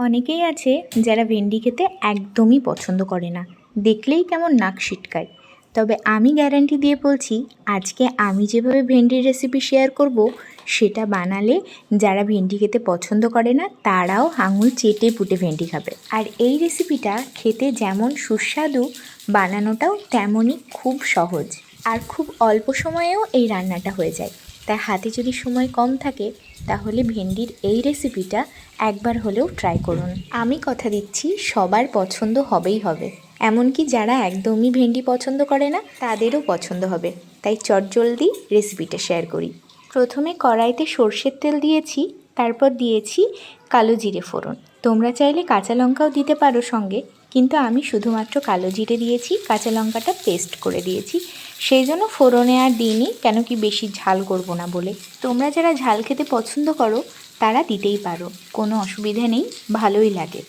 অনেকেই আছে যারা ভেন্ডি খেতে একদমই পছন্দ করে না। দেখলেই কেমন নাক সিটকায়। তবে আমি গ্যারান্টি দিয়ে বলছি, আজকে আমি যেভাবে ভেন্ডির রেসিপি শেয়ার করব, সেটা বানালে যারা ভেন্ডি খেতে পছন্দ করে না, তারাও আঙুল চেটে পুটে ভেন্ডি খাবে। আর এই রেসিপিটা খেতে যেমন সুস্বাদু, বানানোটাও তেমনই খুব সহজ। আর খুব অল্প সময়েও এই রান্নাটা হয়ে যায়। তাই হাতে যদি সময় কম থাকে, তাহলে ভেন্ডির এই রেসিপিটা একবার হলেও ট্রাই করুন। আমি কথা দিচ্ছি, সবার পছন্দ হবেই হবে। এমনকি যারা একদমই ভেন্ডি পছন্দ করে না, তাদেরও পছন্দ হবে। তাই চটজলদি রেসিপিটা শেয়ার করি। প্রথমে কড়াইতে সর্ষের তেল দিয়েছি, তারপর দিয়েছি কালো জিরে ফোড়ন। তোমরা চাইলে কাঁচা লঙ্কাও দিতে পারো সঙ্গে। কিন্তু আমি শুধুমাত্র কালো জিরে দিয়েছি, কাঁচা লঙ্কাটা পেস্ট করে দিয়েছি। সেই জন্য ফোড়নে আর দিইনি, কেন কি বেশি ঝাল করব না বলে। তোমরা যারা ঝাল খেতে পছন্দ করো, তারা দিতেই পারো, কোনো অসুবিধা নেই, ভালোই লাগে।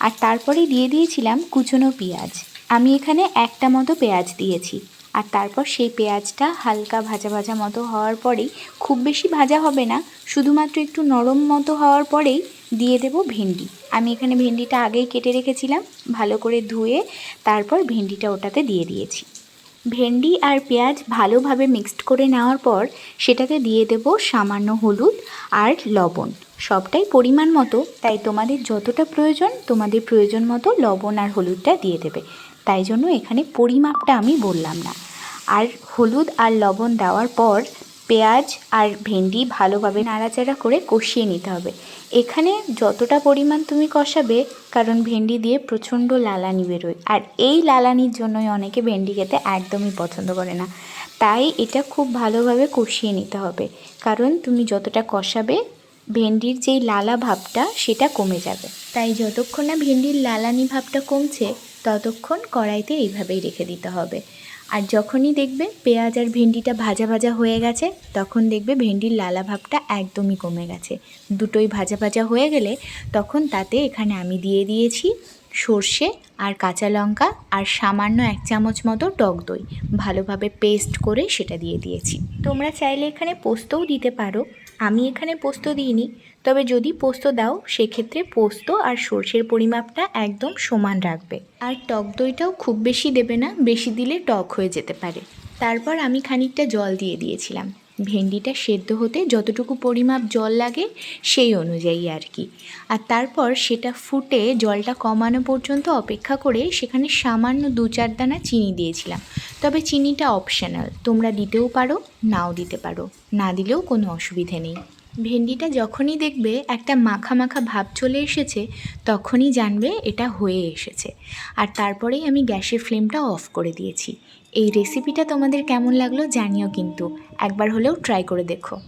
আর তারপরে দিয়ে দিয়েছিলাম কুচনো পেঁয়াজ। আমি এখানে একটা মতো পেঁয়াজ দিয়েছি। আর তারপর সেই পেঁয়াজটা হালকা ভাজা ভাজা মতো হওয়ার পরেই, খুব বেশি ভাজা হবে না, শুধুমাত্র একটু নরম মতো হওয়ার পরেই দিয়ে দেব ভেন্ডি। আমি এখানে ভেন্ডিটা আগেই কেটে রেখেছিলাম, ভালো করে ধুয়ে তারপর ভেন্ডিটা ওটাতে দিয়ে দিয়েছি। ভেন্ডি আর পেঁয়াজ ভালোভাবে মিক্সড করে নেওয়ার পর সেটাতে দিয়ে দেব সামান্য হলুদ আর লবণ। সবটাই পরিমাণ মতো, তাই তোমাদের যতটা প্রয়োজন তোমাদের প্রয়োজন মতো লবণ আর হলুদটা দিয়ে দেবে। তাই জন্য এখানে পরিমাপটা আমি বললাম না। আর হলুদ আর লবণ দেওয়ার পর পেঁয়াজ আর ভেন্ডি ভালোভাবে নাড়াচাড়া করে কষিয়ে নিতে হবে। এখানে যতটা পরিমাণ তুমি কষাবে, কারণ ভেন্ডি দিয়ে প্রচণ্ড লালানি বেরোয়। আর এই লালানির জন্যই অনেকে ভেন্ডি খেতে একদমই পছন্দ করে না। তাই এটা খুব ভালোভাবে কষিয়ে নিতে হবে। কারণ তুমি যতটা কষাবে, ভেন্ডির যেই লালা ভাবটা সেটা কমে যাবে। তাই যতক্ষণ না ভেন্ডির লালানি ভাবটা কমছে ততক্ষণ কড়াইতে এইভাবেই রেখে দিতে হবে। আর যখনই দেখবে পেঁয়াজ আর ভেন্ডিটা ভাজা ভাজা হয়ে গেছে, তখন দেখবে ভেন্ডির লালা ভাবটা একদমই কমে গেছে। দুটোই ভাজা ভাজা হয়ে গেলে তখন তাতে এখানে আমি দিয়ে দিয়েছি সর্ষে আর কাঁচা লঙ্কা আর সামান্য এক চামচ মতো টক দই। ভালোভাবে পেস্ট করে সেটা দিয়ে দিয়েছি। তোমরা চাইলে এখানে পোস্তও দিতে পারো। আমি এখানে পোস্ত দিইনি। তবে যদি পোস্ত দাও, সেক্ষেত্রে পোস্ত আর সর্ষের পরিমাপটা একদম সমান রাখবে। আর টক দইটাও খুব বেশি দেবে না, বেশি দিলে টক হয়ে যেতে পারে। তারপর আমি খানিকটা জল দিয়ে দিয়েছিলাম। ভেন্ডিটা সেদ্ধ হতে যতটুকু পরিমাপ জল লাগে সেই অনুযায়ী আর কি। আর তারপর সেটা ফুটে জলটা কমানো পর্যন্ত অপেক্ষা করে সেখানে সামান্য দু চার দানা চিনি দিয়েছিলাম। তবে চিনিটা অপশানাল তোমরা দিতেও পারো, নাও দিতে পারো, না দিলেও কোনো অসুবিধে নেই। ভেন্ডিটা যখনই দেখবে একটা মাখা মাখা ভাব চলে এসেছে, তখনই জানবে এটা হয়ে এসেছে। আর তারপরেই আমি গ্যাসের ফ্লেমটা অফ করে দিয়েছি। এই রেসিপিটা তোমাদের কেমন লাগল জানিও কিন্তু। একবার হলেও ট্রাই করে দেখো।